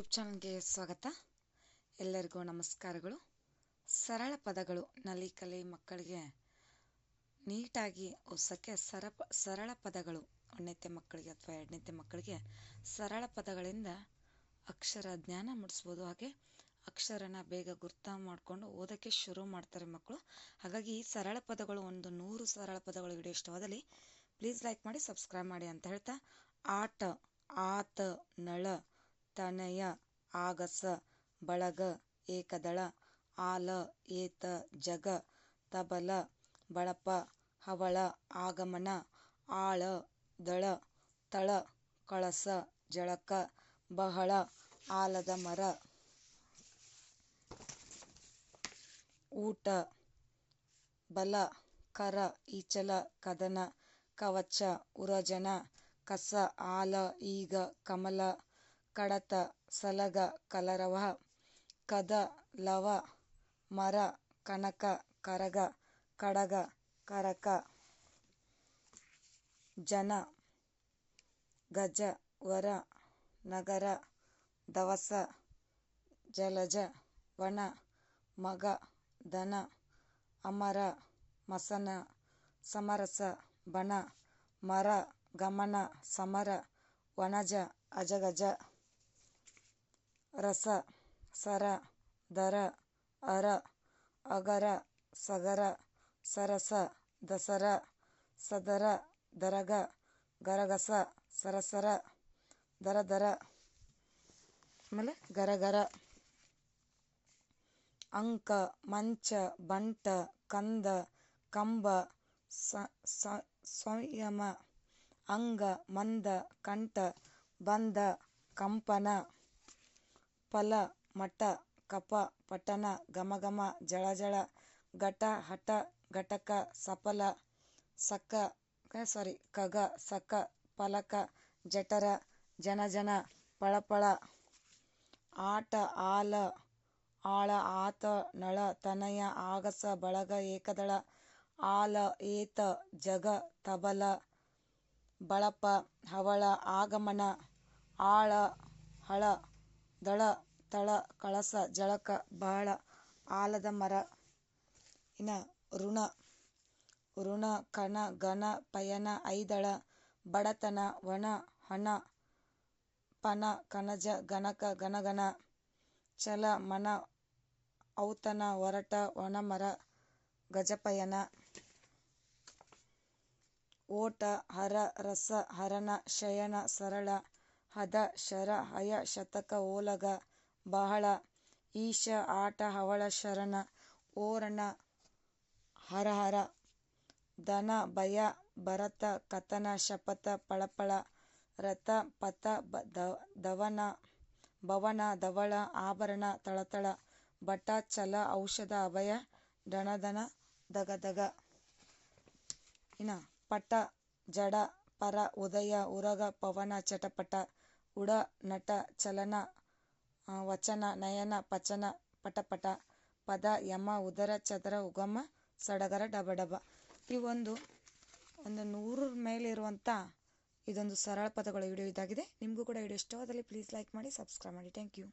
YouTube ಚಾನಲ್ಗೆ ಸ್ವಾಗತ. ಎಲ್ಲರಿಗೂ ನಮಸ್ಕಾರಗಳು. ಸರಳ ಪದಗಳು ನಲಿ ಕಲಿ ಮಕ್ಕಳಿಗೆ ನೀಟಾಗಿ ಓದ್ಸೋಕ್ಕೆ ಸರ ಸರಳ ಪದಗಳು ಒಂದನೇತೆ ಮಕ್ಕಳಿಗೆ ಅಥವಾ ಎರಡನೇತೆ ಮಕ್ಕಳಿಗೆ ಸರಳ ಪದಗಳಿಂದ ಅಕ್ಷರ ಜ್ಞಾನ ಮೂಡಿಸ್ಬೋದು. ಹಾಗೆ ಅಕ್ಷರನ ಬೇಗ ಗುರ್ತ ಮಾಡಿಕೊಂಡು ಓದೋಕ್ಕೆ ಶುರು ಮಾಡ್ತಾರೆ ಮಕ್ಕಳು. ಹಾಗಾಗಿ ಈ ಸರಳ ಪದಗಳು ಒಂದು ನೂರು ಸರಳ ಪದಗಳು ವಿಡಿಯೋ ಇಷ್ಟವಾದಲ್ಲಿ ಪ್ಲೀಸ್ ಲೈಕ್ ಮಾಡಿ ಸಬ್ಸ್ಕ್ರೈಬ್ ಮಾಡಿ ಅಂತ ಹೇಳ್ತಾ, ಆಟ, ಆತ, ನಳ ತನಯ ಆಗಸ ಬಳಗ ಏಕದಳ ಆಲ ಏತ ಜಗ ತಬಲ ಬಳಪ ಹವಳ ಆಗಮನ ಆಳ ದಳ ತಳ ಕಳಸ ಜಳಕ ಬಹಳ ಆಲದ ಮರ ಊಟ ಬಲ ಕರ ಈಚಲ ಕದನ ಕವಚ ಉರಜನ ಕಸ ಆಲ ಈಗ ಕಮಲ ಕಡತ, ಸಲಗ, ಕಲರವ, ಕದ, ಲವ, ಮರ, ಕನಕ, ಕರಗ, ಕಡಗ, ಕರಕ, ಜನ, ಗಜ, ವರ, ನಗರ, ದವಸ, ಜಲಜ, ವನ, ಮಗ, ದನ, ಅಮರ, ಮಸನ, ಸಮರಸ, ಬಣ, ಮರ, ಗಮನ, ಸಮರ, ವನಜ, ಅಜಗಜ ರಸ, ಸರ, ದರ, ಅರ, ಅಗರ, ಸಗರ, ಸರಸ, ದಸರ, ಸದರ, ದರಗ, ಗರಗಸ, ಸರಸರ, ದರದರ, ಆಮೇಲೆ ಗರಗರ. ಅಂಕ, ಮಂಚ, ಬಂಟ, ಕಂದ, ಕಂಬ ಸಂಯಮ, ಅಂಗ, ಮಂದ, ಕಂಠ, ಬಂದ, ಕಂಪನ. ಫಲ ಮಟ ಕಪ ಪಟನ ಜಳ ಗಟ ಘಟ ಹಟ ಘಟಕ, ಸಫಲ, ಸಕ ಸಾರಿ ಕಗ ಸಕ, ಫಲಕ, ಜಠರ ಜನಜನ ಪಳಪಳ, ಆಟ, ಆಲ, ಆಳ, ಆತ, ನಳ, ತನಯ, ಆಗಸ, ಬಳಗ, ಏಕದಳ, ಆಲ, ಏತ, ಜಗ, ತಬಲ, ಬಳಪ, ಹವಳ, ಆಗಮನ, ಆಳ, ಹಳ, ದಳ ತಳ, ಕಳಸ, ಜಳಕ, ಬಾಳ, ಆಲದ ಮರ ಇನ ಋಣ ಕಣ, ಘನ, ಪಯನ, ಐದಳ, ಬಡತನ ಒಣ ಹಣ, ಪನ ಕನಜ ಗಣಕ ಗನಗನ ಚಲ, ಮನ, ಔತನ, ಒರಟ, ಒಣಮರ, ಗಜಪಯನ, ಓಟ, ಹರ, ರಸ, ಹರಣ, ಶಯನ, ಸರಳ, ಹದ, ಶರ, ಹಯ, ಶತಕ, ಓಲಗ ಬಹಳ. ಈಶ, ಆಟ, ಹವಳ, ಶರಣ, ಓರಣ, ಹರಹರ, ದನ, ಭಯ, ಭರತ, ಕಥನ, ಶಪಥ, ಪಳಪಳ, ರಥ, ಪಥ ದವನ, ಭವನ ದವಳ ಆಭರಣ, ತಳತಳ ಬಟ ಛಲ, ಔಷಧ, ಅಭಯ ಡಣದನ ದಗದಗ ಇನ ಪಟ, ಜಡ, ಪರ, ಉದಯ, ಉರಗ, ಪವನ, ಚಟಪಟ, ಉಡ, ನಟ, ಚಲನ ವಚನ, ನಯನ, ಪಚನ, ಪಟಪಟ, ಪದ, ಯಮ, ಉದರ, ಚದರ, ಉಗಮ, ಸಡಗರ ಡಬ ಡಬ ಈ ಒಂದು ಒಂದು ನೂರರ ಮೇಲಿರುವಂಥ ಇದೊಂದು ಸರಳ ಪದಗಳ ವಿಡಿಯೋ ಇದಾಗಿದೆ. ನಿಮಗೂ ಕೂಡ ವಿಡಿಯೋ ಇಷ್ಟವಾದಲ್ಲಿ ಪ್ಲೀಸ್ ಲೈಕ್ ಮಾಡಿ ಸಬ್ಸ್ಕ್ರೈಬ್ ಮಾಡಿ. Thank you